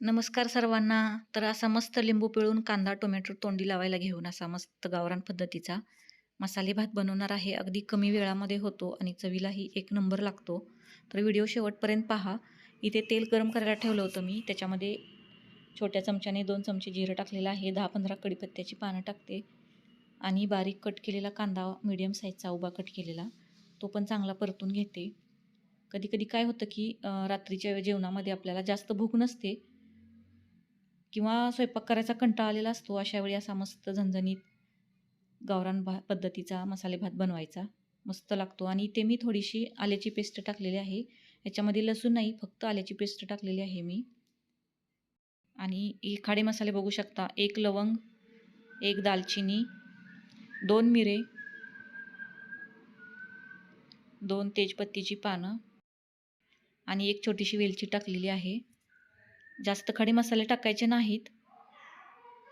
नमस्कार सर्वांना. तर असा मस्त लिंबू पिळून कांदा टोमॅटो तोंडी लावायला घेऊन असा मस्त गावरान पद्धतीचा मसाले भात बनवणार आहे. अगदी कमी वेळामध्ये होतो आणि चवीलाही एक नंबर लागतो. तर व्हिडिओ शेवटपर्यंत पहा. इथे तेल गरम करायला ठेवलं होतं मी. त्याच्यामध्ये छोट्या चमच्याने दोन चमचे जिरं टाकलेलं आहे. दहा पंधरा कडीपत्त्याची पानं टाकते. आणि बारीक कट केलेला कांदा मिडियम साईजचा उभा कट केलेला तो पण चांगला परतून घेते. कधी कधी काय होतं की रात्रीच्या जेवणामध्ये आपल्याला जास्त भूक नसते. किंवा स्वयंपाक करायचा कंटाळा आलेला असतो अशा वेळी असा मस्त झणझणीत गावरान भा पद्धतीचा मसाले भात बनवायचा. मस्त लागतो. आणि इथे मी थोडीशी आल्याची पेस्ट टाकलेली आहे. याच्यामध्ये लसूण नाही फक्त आल्याची पेस्ट टाकलेली आहे मी. आणि हे खाडे मसाले बघू शकता. एक लवंग एक दालचिनी दोन मिरे दोन तेजपत्तीची पानं आणि एक छोटीशी वेलची टाकलेली आहे. जास्त खडे मसाले टाकायचे नाहीत.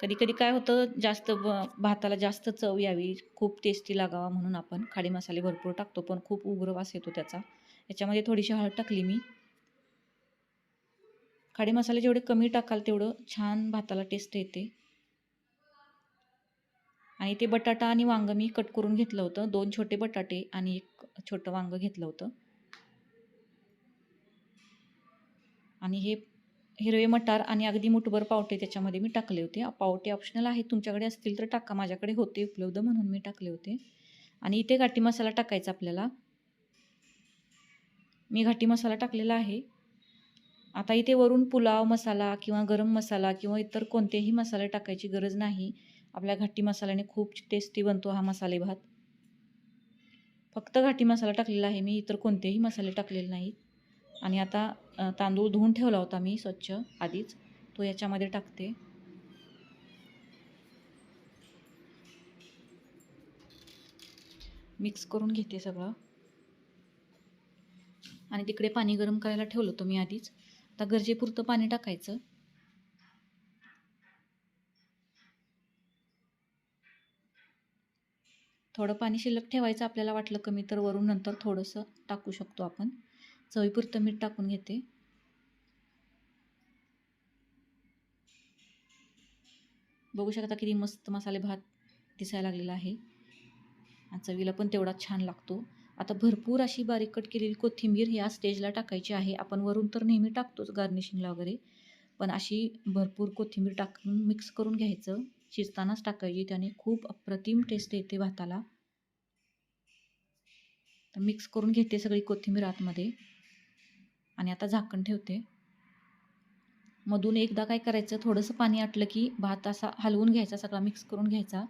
कधी कधी काय होतं जास्त ब भाताला जास्त चव यावी खूप टेस्टी लागावा म्हणून आपण खाडे मसाले भरपूर टाकतो पण खूप उग्र वास येतो त्याचा. याच्यामध्ये थोडीशी हळद टाकली मी. खाडे मसाले जेवढे कमी टाकाल तेवढं छान भाताला टेस्ट येते. आणि ते बटाटा आणि वांगं मी कट करून घेतलं होतं. दोन छोटे बटाटे आणि एक छोटं वांगं घेतलं होतं. आणि हे हिरवे मटार आणि अगदी मुठभर पावटे त्याच्यामध्ये मी टाकले होते. पावटे ऑप्शनल आहेत. तुमच्याकडे असतील तर टाका. माझ्याकडे होते उपलब्ध म्हणून मी टाकले होते. आणि इथे घाटी मसाला टाकायचा आपल्याला. मी घाटी मसाला टाकलेला आहे. आता इथे वरून पुलाव मसाला किंवा गरम मसाला किंवा इतर कोणतेही मसाले टाकायची गरज नाही. आपल्या घाटी मसाल्याने खूप टेस्टी बनतो हा मसाले भात. फक्त घाटी मसाला टाकलेला आहे. मी इतर कोणतेही मसाले टाकलेले नाहीत. आणि आता तांदूळ धुवून ठेवला होता मी स्वच्छ आधीच. तो याच्यामध्ये टाकते. मिक्स करून घेते सगळं. आणि तिकडे पाणी गरम करायला ठेवलं होतं मी आधीच. आता गरजेपुरतं पाणी टाकायचं. थोडं पाणी शिल्लक ठेवायचं आपल्याला वाटलं कमी तर वरून नंतर थोडंसं टाकू शकतो आपण. चवीपुरतं मीठ टाकून घेते. बघू शकता किती मस्त मसाले भात दिसायला लागलेला आहे. आणि चवीला पण तेवढा छान लागतो. आता भरपूर अशी बारीक कट केलेली कोथिंबीर ह्या स्टेजला टाकायची आहे. आपण वरून तर नेहमी टाकतोच गार्निशिंगला वगैरे. पण अशी भरपूर कोथिंबीर टाकून मिक्स करून घ्यायचं. शिजतानाच टाकायची. त्याने खूप अप्रतिम टेस्ट येते भाताला. तर मिक्स करून घेते सगळी कोथिंबीर आतमध्ये. आणि आता झाकण ठेवते. मधून एकदा काय करायचं थोडंसं पाणी आटलं की भात असा हलवून घ्यायचा सगळा मिक्स करून घ्यायचा.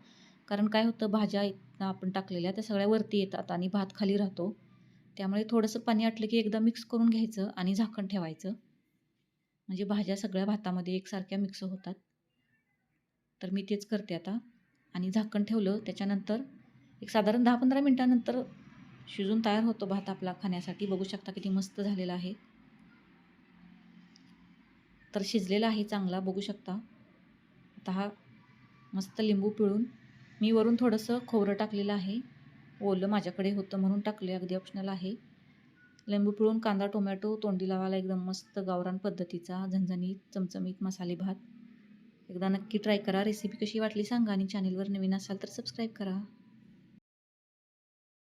कारण काय होतं भाज्या इथं आपण टाकलेल्या त्या सगळ्या वरती येतात आणि भात खाली राहतो. त्यामुळे थोडंसं पाणी आटलं की एकदा मिक्स करून घ्यायचं आणि झाकण ठेवायचं. म्हणजे भाज्या सगळ्या भातामध्ये एकसारख्या मिक्स होतात. तर मी तेच करते आता. आणि झाकण ठेवलं त्याच्यानंतर एक साधारण दहा पंधरा मिनटानंतर शिजून तयार होतो भात आपला खाण्यासाठी. बघू शकता किती मस्त झालेला आहे. तर शिजलेला आहे चांगला. बघू शकता. आता हा मस्त लिंबू पिळून मी वरून थोडंसं खोबरं टाकलेलं आहे. ओलं माझ्याकडे होतं म्हणून टाकले अगदी ऑप्शनल आहे. लिंबू पिळून कांदा टोमॅटो तोंडी लावायला एकदम मस्त गावरान पद्धतीचा झणझणीत चमचमीत मसाले भात. एकदा नक्की ट्राय करा. रेसिपी कशी वाटली सांगा आणि चॅनेलवर नवीन असाल तर सबस्क्राईब करा.